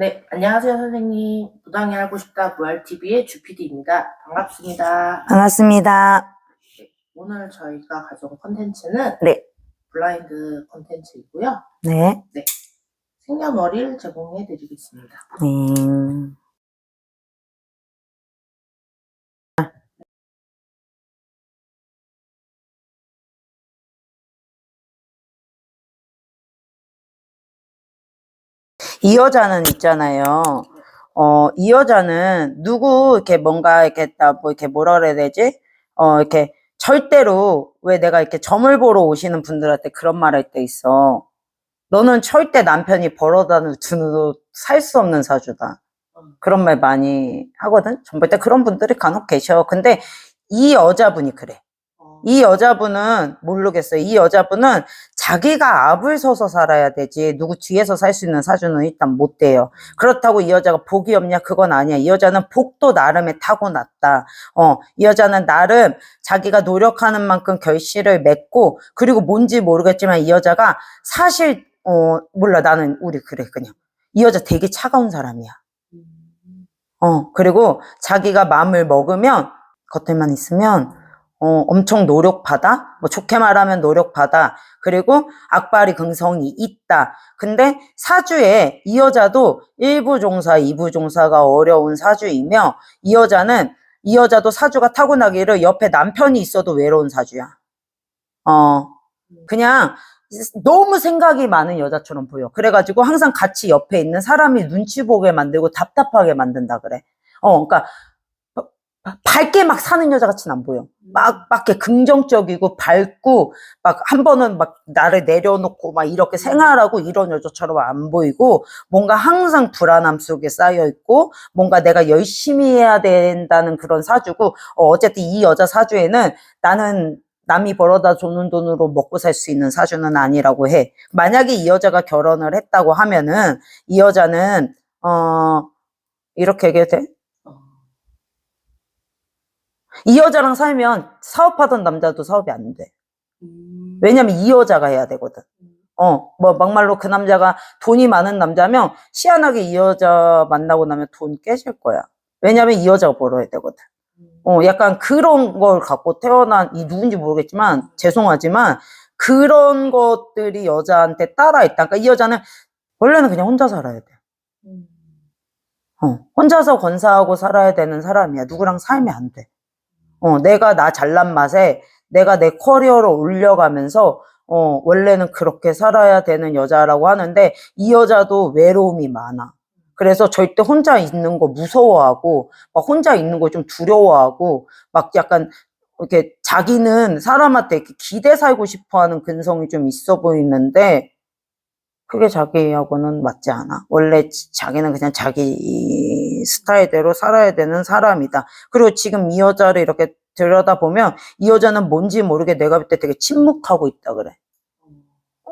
네, 안녕하세요, 선생님. 무당이 알고 싶다 무알TV의 주피디입니다. 반갑습니다. 반갑습니다. 오늘 저희가 가져온 컨텐츠는 네. 블라인드 컨텐츠이고요. 네. 생년월일 제공해 드리겠습니다. 음, 이 여자는 있잖아요. 어, 이 여자는 누구 이렇게 뭔가 이렇게 나뭐 이렇게 뭐라 그래야 되지? 어, 이렇게 절대로 왜 내가 이렇게 점을 보러 오시는 분들한테 그런 말 할 때 있어. 너는 절대 남편이 벌어다 두는 살 수 없는 사주다. 그런 말 많이 하거든. 전볼 때 그런 분들이 간혹 계셔. 근데 이 여자분이 그래. 어, 이 여자분은 모르겠어요. 이 여자분은 자기가 앞을 서서 살아야 되지 누구 뒤에서 살 수 있는 사주는 일단 못 돼요. 그렇다고 이 여자가 복이 없냐? 그건 아니야. 이 여자는 복도 나름의 타고났다. 어, 이 여자는 나름 자기가 노력하는 만큼 결실을 맺고 그리고 뭔지 모르겠지만 이 여자가 사실 어 몰라 나는 우리 그래 그냥 이 여자 되게 차가운 사람이야. 음, 어, 그리고 자기가 마음을 먹으면, 겉에만 있으면, 어, 엄청 노력받아? 뭐 좋게 말하면 노력받아. 그리고 악발이 긍성이 있다. 근데 사주에 이 여자도 일부 종사, 이부 종사가 어려운 사주이며, 이 여자는, 이 여자도 사주가 타고나기를 옆에 남편이 있어도 외로운 사주야. 어, 그냥 너무 생각이 많은 여자처럼 보여. 그래가지고 항상 같이 옆에 있는 사람이 눈치 보게 만들고 답답하게 만든다 그래. 어, 그러니까 밝게 막 사는 여자 같이는 안 보여. 막, 막 이렇게 긍정적이고 밝고 막 한 번은 막 나를 내려놓고 막 이렇게 생활하고 이런 여자처럼 안 보이고 뭔가 항상 불안함 속에 쌓여 있고 뭔가 내가 열심히 해야 된다는 그런 사주고 어, 어쨌든 이 여자 사주에는 나는 남이 벌어다 주는 돈으로 먹고 살 수 있는 사주는 아니라고 해. 만약에 이 여자가 결혼을 했다고 하면은 이 여자는 어 이렇게 얘기해도 돼? 어, 이 여자랑 살면 사업하던 남자도 사업이 안 돼. 음, 왜냐면 이 여자가 해야 되거든. 음, 어, 뭐 막말로 그 남자가 돈이 많은 남자면 희한하게 이 여자 만나고 나면 돈 깨질 거야. 왜냐면 이 여자가 벌어야 되거든. 음, 어, 약간 그런 걸 갖고 태어난, 이 누군지 모르겠지만, 죄송하지만, 그런 것들이 여자한테 따라 있다. 그러니까 이 여자는, 원래는 그냥 혼자 살아야 돼. 음, 어, 혼자서 건사하고 살아야 되는 사람이야. 누구랑 살면 안 돼. 어, 내가 나 잘난 맛에, 내가 내 커리어를 올려가면서, 어, 원래는 그렇게 살아야 되는 여자라고 하는데, 이 여자도 외로움이 많아. 그래서 절대 혼자 있는 거 무서워하고, 막 혼자 있는 거 좀 두려워하고, 막 약간, 이렇게 자기는 사람한테 이렇게 기대 살고 싶어 하는 근성이 좀 있어 보이는데, 그게 자기하고는 맞지 않아. 원래 지- 자기는 그냥 자기 스타일대로 살아야 되는 사람이다. 그리고 지금 이 여자를 이렇게 들여다보면, 이 여자는 뭔지 모르게 내가 볼 때 되게 침묵하고 있다 그래.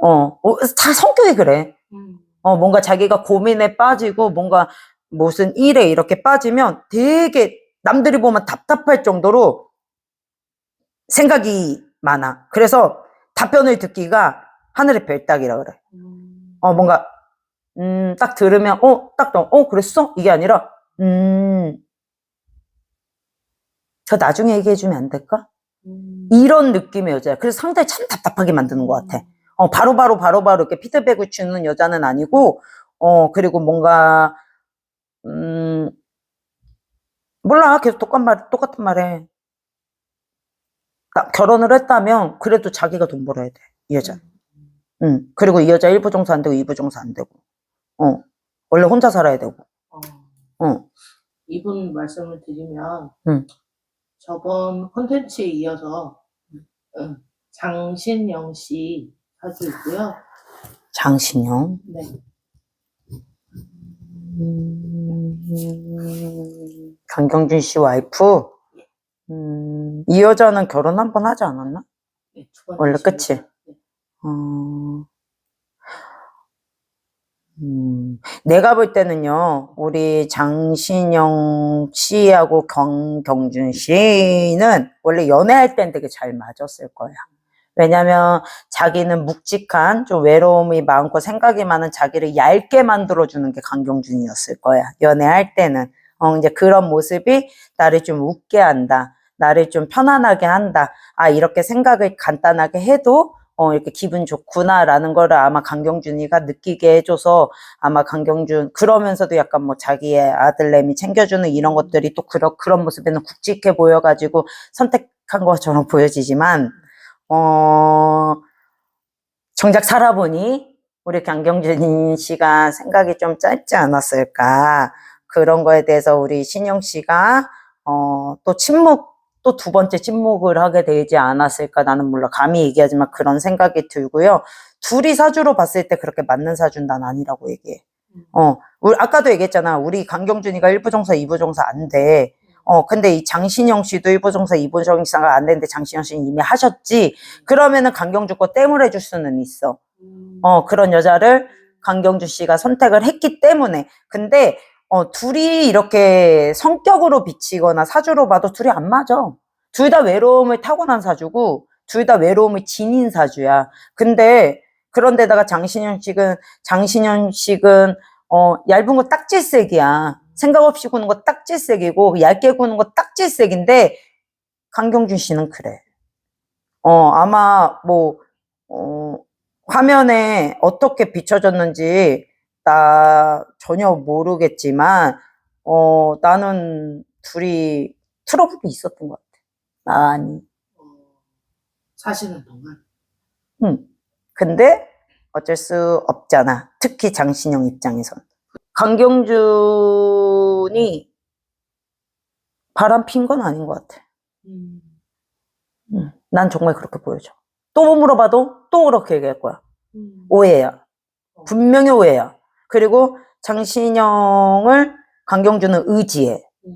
어, 어, 다 성격이 그래. 음, 어, 뭔가 자기가 고민에 빠지고 뭔가 무슨 일에 이렇게 빠지면 되게 남들이 보면 답답할 정도로 생각이 많아. 그래서 답변을 듣기가 하늘의 별따기라 그래. 음, 어, 뭔가, 음, 딱 들으면, 어, 딱, 또, 어, 그랬어? 이게 아니라, 음, 저 나중에 얘기해주면 안 될까? 음, 이런 느낌의 여자야. 그래서 상대를 참 답답하게 만드는 것 같아. 어, 바로 바로, 바로 바로 이렇게 피드백을 주는 여자는 아니고, 어, 그리고 뭔가, 음, 몰라. 계속 똑같은 말, 똑같은 말 해. 나- 결혼을 했다면, 그래도 자기가 돈 벌어야 돼. 이 여자. 응. 그리고 이 여자 1부 종사 안 되고 2부 종사 안 되고. 어. 원래 혼자 살아야 되고. 어, 어. 이분 말씀을 드리면, 음. 저번 콘텐츠에 이어서, 음, 장신영 씨 사주이고요. 장신영. 네, 음, 강경준 씨 와이프. 음, 이 여자는 결혼 한 번 하지 않았나? 네, 원래 끝이? 네. 어, 음, 내가 볼 때는요, 우리 장신영 씨하고 경, 경준 씨는 원래 연애할 땐 되게 잘 맞았을 거야. 왜냐면 자기는 묵직한 좀 외로움이 많고 생각이 많은 자기를 얇게 만들어주는 게 강경준이었을 거야. 연애할 때는. 어, 이제 그런 모습이 나를 좀 웃게 한다. 나를 좀 편안하게 한다. 아, 이렇게 생각을 간단하게 해도 어, 이렇게 기분 좋구나라는 거를 아마 강경준이가 느끼게 해줘서 아마 강경준, 그러면서도 약간 뭐 자기의 아들내미 챙겨주는 이런 것들이 또 그런, 그런 모습에는 굵직해 보여가지고 선택한 것처럼 보여지지만, 어, 정작 살아보니 우리 강경준 씨가 생각이 좀 짧지 않았을까. 그런 거에 대해서 우리 신영 씨가, 어, 또 침묵, 또 두 번째 침묵을 하게 되지 않았을까. 나는 몰라. 감히 얘기하지만 그런 생각이 들고요. 둘이 사주로 봤을 때 그렇게 맞는 사주는 난 아니라고 얘기해. 어, 우리 아까도 얘기했잖아. 우리 강경준이가 1부 정사, 2부 정사 안 돼. 어, 근데 이 장신영 씨도 1부 정사, 2부 정사가 안 되는데 장신영 씨는 이미 하셨지. 그러면은 강경준 거 땜을 해줄 수는 있어. 어, 그런 여자를 강경준 씨가 선택을 했기 때문에. 근데, 어, 둘이 이렇게 성격으로 비치거나 사주로 봐도 둘이 안 맞아. 둘 다 외로움을 타고난 사주고, 둘 다 외로움을 지닌 사주야. 근데, 그런데다가 장신현 씨는, 장신현 씨는, 어, 얇은 거 딱질색이야. 생각 없이 구는 거 딱질색이고, 얇게 구는 거 딱질색인데, 강경준 씨는 그래. 어, 아마, 뭐, 어, 화면에 어떻게 비춰졌는지 나 전혀 모르겠지만, 어, 나는 둘이 트러블이 있었던 것 같아. 많이. 어, 사시는 동안. 응. 근데 어쩔 수 없잖아. 특히 장신영 입장에선. 강경준이 바람 핀 건 아닌 것 같아. 음. 응. 난 정말 그렇게 보여져. 또 물어봐도 또 그렇게 얘기할 거야. 음. 오해야. 분명히 오해야. 그리고 장신영을 강경준은 의지해. 음.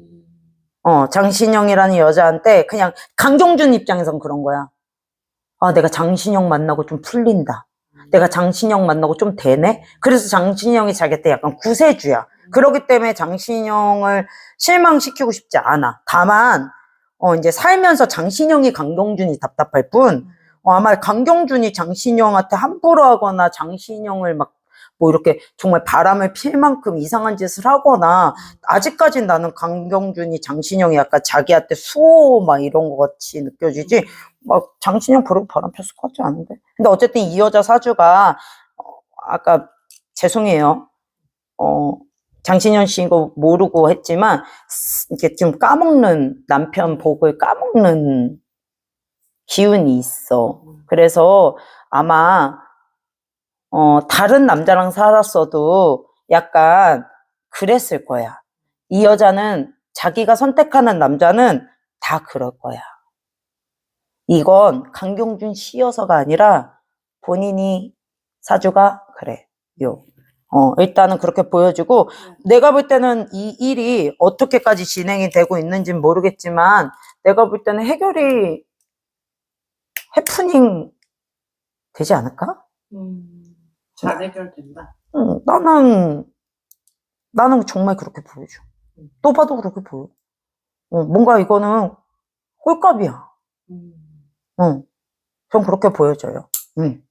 어, 장신영이라는 여자한테 그냥 강경준 입장에선 그런 거야. 아, 내가 장신영 만나고 좀 풀린다. 내가 장신영 만나고 좀 되네? 그래서 장신영이 자기한테 약간 구세주야. 그렇기 때문에 장신영을 실망시키고 싶지 않아. 다만, 어, 이제 살면서 장신영이 강경준이 답답할 뿐, 어, 아마 강경준이 장신영한테 함부로 하거나 장신영을 막 뭐 이렇게 정말 바람을 필 만큼 이상한 짓을 하거나 아직까진 나는 강경준이 장신영이 약간 자기한테 수호 막 이런 것 같이 느껴지지? 막 장신영 그러고 바람 폈을 것 같지 않은데? 근데 어쨌든 이 여자 사주가 어, 아까 죄송해요. 어 장신영 씨 이거 모르고 했지만 이렇게 좀 까먹는 남편 복을 까먹는 기운이 있어. 음. 그래서 아마 어, 다른 남자랑 살았어도 약간 그랬을 거야. 이 여자는 자기가 선택하는 남자는 다 그럴 거야. 이건 강경준 씨여서가 아니라 본인이 사주가 그래요. 어, 일단은 그렇게 보여주고, 내가 볼 때는 이 일이 어떻게까지 진행이 되고 있는지는 모르겠지만, 내가 볼 때는 해결이 해프닝 되지 않을까? 음. 잘 해결된다. 응, 나는, 나는 정말 그렇게 보여줘. 또 봐도 그렇게 보여. 어, 뭔가 이거는 홀값이야. 음. 응. 전 그렇게 보여져요. 응.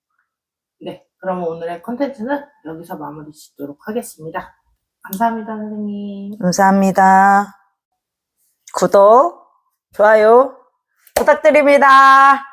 네. 그럼 오늘의 컨텐츠는 여기서 마무리 짓도록 하겠습니다. 감사합니다, 선생님. 감사합니다. 구독, 좋아요 부탁드립니다.